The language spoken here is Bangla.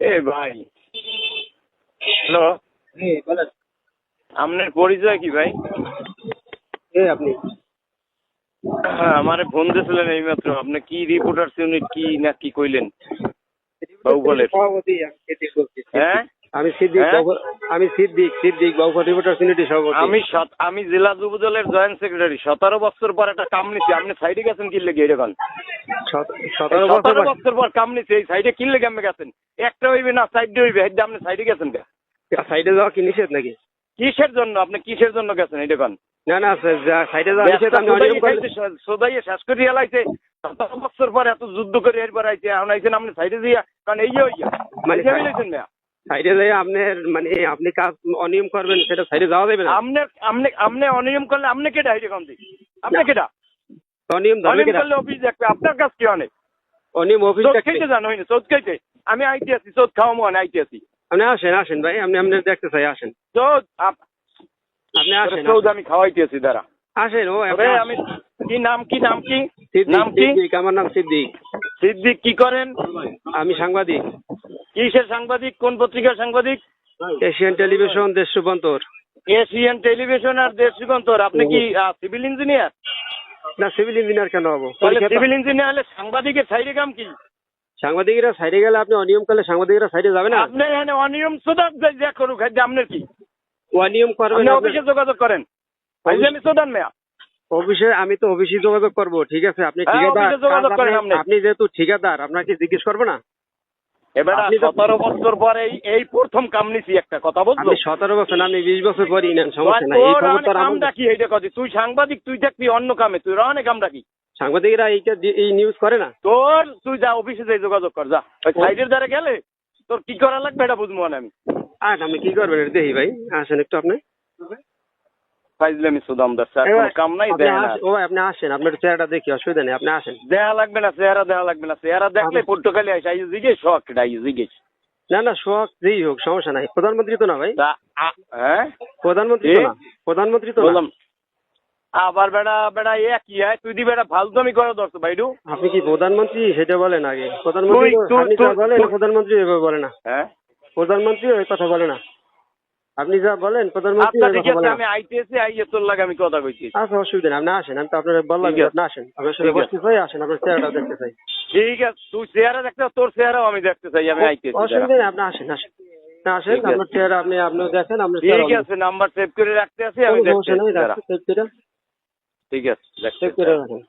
এ ভাই। হ্যালো। বলেন। আপনার পরিচয় কি ভাই? কে আপনি। হ্যাঁ আমারে ফোন দিয়েছিলেন এইমাত্র। আপনি কি রিপোর্টার্স ইউনিট কি না কি কইলেন? বাবু বলছি। হ্যাঁ? আমি সিদ্দিক হ্যাঁ? আমি সিদ্দিক সিদ্দিক রিপোর্টার সিনিটি সভাপতি। আমি সত- আমি জেলা যুব দলের জয়েন্ট সেক্রেটারি। সতেরো বছর পর একটা কাম নিছি। আপনি সাইডে গেছেন কি লেগে এরকম? সত- সতেরো বছর সতেরো বয়স- বছর পর কাম নিছি। এই সাইডে কি লেগে আপনি গেছেন? একটা হইবে না সাইডে হইবে। হেডে আপনি সাইডে গেছেন কে? সাইডে যাওয়া কি নিষেধ নাকি? কিসের জন্য? আপনি কিসের জন্য গেছেন এই দেখুন না না স্যার, যা- সাইডে যাওয়া নিষেধ আমি অনিয়ম করলে- সোদাইয়ে শেষ করে এলাইছে সতেরো বছর পর এত যুদ্ধ করে এরপর আইছে। এখন আইছেন আপনি সাইডে দিয়া। কারণ এই যে হইয়া মানে মানে সাইডে যাই আপনার মানে আপনি কাজ অনিয়ম করবেন সেটা সাইডে যাওয়া যাবে না? আপনি আপনি আপনি অনিয়ম করলে আপনি কেটা কম দিই? আপনি কেটা অনিয়ম করলে অফিস দেখবে আপনার কাছ কি অনেক অনিয়ম অফিস দেখতে- জানো চোদ খাইতে আমি আইতে আছি চোদ খাওয়া মনে আইতে আছি। আপনি আসেন আসেন ভাই আপনি আপনি দেখতে চাই আসেন। চোদ আপ- আপনি আসেন চোদ আমি খাওয়াইতে আছি দাঁড়া। আসেন ও আমি কি নাম কি নাম কি? নাম কি? আমার নাম সিদ্দিক। সিদ্দিক কি করেন? আমি সাংবাদিক। কিসের সাংবাদিক? কোন পত্রিকার সাংবাদিক? এশিয়ান টেলিভিশন দেশ রূপান্তর এশিয়ান টেলিভিশন আর দেশ যুগান্তর। আপনি কি সিভিল ইঞ্জিনিয়ার? না সিভিল ইঞ্জিনিয়ার কেন হব? সিভিল ইঞ্জিনিয়ার হলে সাংবাদিকের সাইডে কাম কি? সাংবাদিকরা সাইডে গেলে আপনি অনিয়ম করলে সাংবাদিকরা সাইডে যাবে না? আপনি এখানে অনিয়ম সুদান যা করুক খাদ্য আপনার কি? অনিয়ম করবেন আপনি আপনি- অফিসে যোগাযোগ করেন। আমি সুদান মেয়া। অফিসে আমি তো অফিসে যোগাযোগ করব ঠিক আছে? আপনি হ্যাঁ, ঠিকাদার যোগাযোগ করেন আপনি- আপনি। আপনি যেহেতু ঠিকাদার আপনাকে জিজ্ঞেস করব না? এবার আপনি সতেরো বছর পরে এই প্রথম কাম নিছি একটা কথা বুঝলো? সতেরো বছর না, আপনি বিশ বছর পরই নেন সমস্যা নাই এই খবর কাম ডাকি এইটা কথা তুই সাংবাদিক তুই থাকবি অন্য কামে তুই অনেক কাম ডাকি সাংবাদিকরা এইটা এই নিউজ করে না? তোর তুই যা অফিসে যাই যোগাযোগ কর যা। ওই সাইডের দ্বারা গেলে তোর কি করা লাগবে এটা বুঝব না আমি। আর আমি কি করবেন? দেখি ভাই আসেন একটু আপনি। ফাইজলামি সুদামদার স্যার কোনো কাম নাই আপনি দেয় না। ও আপনি আসেন আপনার চেহারাটা দেখি অসুবিধা নেই আপনি আসেন। দেয়া লাগবে না চেহারা দেওয়া লাগবে না চেহারা দেখলে পর্তুগালে আসে আই জিজ্ঞেস শখ এটা আই জিজ্ঞেস না না শখ যেই হোক সমস্যা নাই। প্রধানমন্ত্রী তো না ভাই? হ্যাঁ? প্রধানমন্ত্রী তো না? প্রধানমন্ত্রী তো বললাম আবার বেড়া বেড়া এ কি হয় তুই দি বেড়া ফালতুমি করে ধরছো ভাইডু। আপনি কি প্রধানমন্ত্রী সেটা বলেন আগে? প্রধানমন্ত্রী বলেন প্রধানমন্ত্রী এভাবে বলে না। হ্যাঁ? প্রধানমন্ত্রী ওই কথা বলে না। আপনি যা বলেন প্রধানমন্ত্রী আমি আইতেছি আইয়ে তোর লাগে আমি কথা কইছি। আচ্ছা অসুবিধা নেই আপনি আসেন আমি তো আপনার বললাম ঠিক আসেন। আপনার সাথে ঠিক বসতে চাই আসেন আপনার চেহারাটা দেখতে চাই। ঠিক আছে তুই চেহারা দেখতে তোর চেহারাও আমি দেখতে চাই আমি আইতেছি অসুবিধা নেই আপনি আসেন আসেন। আপনার চেহারা আপনি আপনি দেখেন ঠিক আছে নাম্বার সেভ করে রাখতে আছি আমি দেখতে সেভ করে। ঠিক আছে সেভ করে রাখেন।